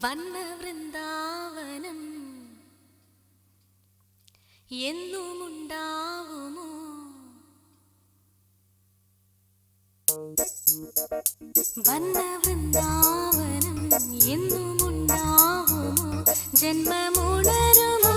വന്ന വൃന്ദാവനം എന്നുമുണ്ടാവുമോ? വന്ന വൃന്ദാവനം എന്നുമുണ്ടാവുമോ? ജന്മമുണരുമോ?